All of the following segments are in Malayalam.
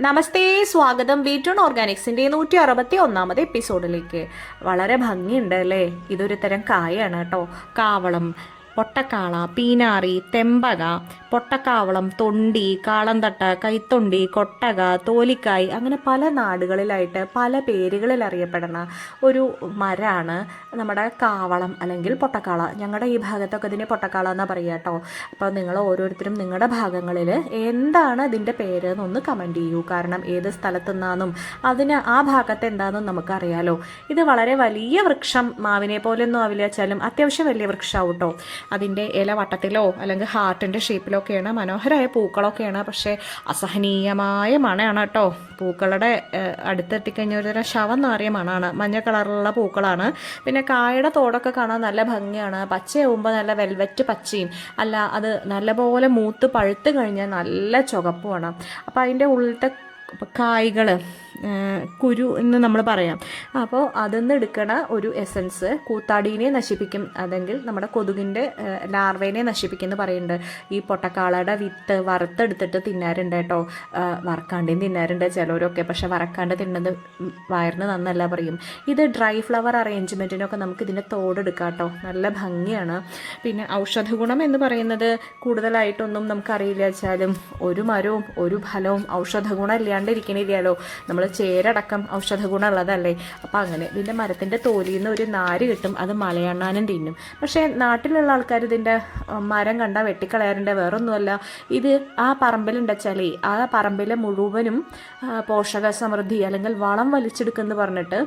നമസ്തേ സ്വാഗതം. ബീറ്റോൺ ഓർഗാനിക്സിന്റെ നൂറ്റി അറുപത്തി ഒന്നാമത് എപ്പിസോഡിലേക്ക്. വളരെ ഭംഗിയുണ്ട് അല്ലേ? ഇതൊരു തരം കായാണ് കേട്ടോ. കാവളം. പൊട്ടക്കാള പീനാറി തെമ്പക പൊട്ടക്കാവളം തൊണ്ടി കാളന്തട്ട കൈത്തൊണ്ടി കൊട്ടക തോലിക്കായ് അങ്ങനെ പല നാടുകളിലായിട്ട് പല പേരുകളിൽ അറിയപ്പെടുന്ന ഒരു മരമാണ് നമ്മുടെ കാവളം അല്ലെങ്കിൽ പൊട്ടക്കാള. ഞങ്ങളുടെ ഈ ഭാഗത്തൊക്കെ ഇതിനെ പൊട്ടക്കാള എന്ന് പറയുക കേട്ടോ അപ്പോൾ നിങ്ങൾ ഓരോരുത്തരും നിങ്ങളുടെ ഭാഗങ്ങളിൽ എന്താണ് ഇതിന്റെ പേര് എന്നൊന്ന് കമന്റ് ചെയ്യൂ. കാരണം ഏത് സ്ഥലത്തു നിന്നാന്നും അതിന് ആ ഭാഗത്ത് എന്താണെന്നും നമുക്കറിയാലോ. ഇത് വളരെ വലിയ വൃക്ഷം മാവിനെ പോലെയൊന്നും ആവില്ല വെച്ചാലും അത്യാവശ്യം വലിയ വൃക്ഷമാവും കേട്ടോ അതിന്റെ ഇല വട്ടത്തിലോ അല്ലെങ്കിൽ ഹാർട്ടിന്റെ ഷേപ്പിലൊക്കെയാണ് മനോഹരമായ പൂക്കളൊക്കെയാണ്. പക്ഷേ അസഹനീയമായ മണയാണ് കേട്ടോ. പൂക്കളുടെ അടുത്തെത്തിക്കഴിഞ്ഞ ഒരു തരം ശവം നിറയ മണമാണ് മഞ്ഞ കളറിലുള്ള പൂക്കളാണ്. പിന്നെ കായയുടെ തോടൊക്കെ കാണാൻ നല്ല ഭംഗിയാണ്. പച്ചയാവുമ്പോൾ നല്ല വെൽവെറ്റ് പച്ചയും. അല്ല അത് നല്ലപോലെ മൂത്ത് പഴുത്ത് കഴിഞ്ഞാൽ നല്ല ചുവപ്പുമാണ്. അപ്പോൾ അതിന്റെ ഉള്ളിലത്തെ കായ്കൾ കുരു എന്ന് നമ്മൾ പറയാം. അപ്പോൾ അതിന്ന് എടുക്കണ ഒരു എസൻസ് കൂത്താടീനെ നശിപ്പിക്കും. അതെങ്കിൽ നമ്മുടെ കൊതുകിന്റെ ലാർവേനെ നശിപ്പിക്കും എന്ന് പറയുന്നുണ്ട്. ഈ പൊട്ടക്കാളയുടെ വിത്ത് വറുത്തെടുത്തിട്ട് തിന്നാറുണ്ട് കേട്ടോ. വറക്കാണ്ടേയും തിന്നാറുണ്ട് ചിലവരൊക്കെ. പക്ഷെ വറക്കാണ്ട് തിന്നത് വയറിന് നന്നല്ല പറയും. ഇത് ഡ്രൈ ഫ്ലവർ അറേഞ്ച്മെന്റിനൊക്കെ നമുക്ക് ഇതിന്റെ തോടെടുക്കാം കേട്ടോ. നല്ല ഭംഗിയാണ്. പിന്നെ ഔഷധ ഗുണം എന്ന് പറയുന്നത് കൂടുതലായിട്ടൊന്നും നമുക്കറിയില്ല വെച്ചാലും ഒരു മരവും ഒരു ഫലവും ഔഷധ ഗുണം ഇല്ലാണ്ടിരിക്കണില്ലല്ലോ നമ്മൾ ചേരടക്കം ഔഷധ ഗുണമുള്ളതല്ലേ? അപ്പം അങ്ങനെ ഇതിന്റെ മരത്തിന്റെ തോലിൽ നിന്ന് ഒരു നാര് കിട്ടും അത് മലയണ്ണാനും തിന്നും. പക്ഷേ നാട്ടിലുള്ള ആൾക്കാർ ഇതിന്റെ മരം കണ്ടാൽ വെട്ടിക്കളയാറുണ്ട്. വേറൊന്നുമല്ല ഇത് ആ പറമ്പിലുണ്ടെച്ചാലേ ആ പറമ്പിലെ മുഴുവനും പോഷക സമൃദ്ധി അല്ലെങ്കിൽ വളം വലിച്ചെടുക്കുമെന്ന് പറഞ്ഞിട്ട്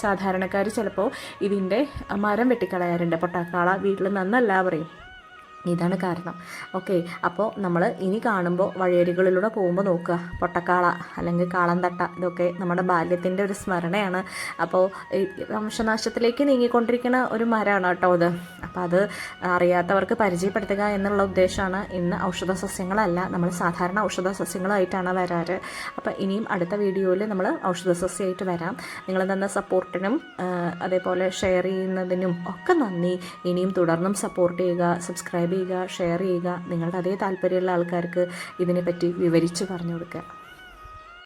സാധാരണക്കാർ ചിലപ്പോൾ ഇതിന്റെ മരം വെട്ടിക്കളയാറുണ്ട്. പൊട്ടാക്കാള വീട്ടിൽ നന്നല്ല പറയും. ഇതാണ് കാരണം. ഓക്കെ അപ്പോൾ നമ്മൾ ഇനി കാണുമ്പോൾ വഴിയരികളിലൂടെ പോകുമ്പോൾ നോക്കുക. പൊട്ടക്കാള അല്ലെങ്കിൽ കാളന്തട്ട ഇതൊക്കെ നമ്മുടെ ബാല്യത്തിന്റെ ഒരു സ്മരണയാണ്. അപ്പോൾ വംശനാശത്തിലേക്ക് നീങ്ങിക്കൊണ്ടിരിക്കുന്ന ഒരു മരമാണ് കേട്ടോ അത് അപ്പോൾ അത് അറിയാത്തവർക്ക് പരിചയപ്പെടുത്തുക എന്നുള്ള ഉദ്ദേശമാണ്. ഇന്ന് ഔഷധ സസ്യങ്ങളല്ല നമ്മൾ സാധാരണ ഔഷധ സസ്യങ്ങളായിട്ടാണ് വരാറ്. അപ്പോൾ ഇനിയും അടുത്ത വീഡിയോയിൽ നമ്മൾ ഔഷധ സസ്യമായിട്ട് വരാം. നിങ്ങൾ തന്ന സപ്പോർട്ടിനും അതേപോലെ ഷെയർ ചെയ്യുന്നതിനും ഒക്കെ നന്ദി. ഇനിയും തുടർന്നും സപ്പോർട്ട് ചെയ്യുക സബ്സ്ക്രൈബ് ചെയ്യുക ഷെയർ ചെയ്യുക. നിങ്ങളുടെ അതേ താല്പര്യമുള്ള ആൾക്കാർക്ക് ഇതിനെപ്പറ്റി വിവരിച്ച് പറഞ്ഞു കൊടുക്കുക.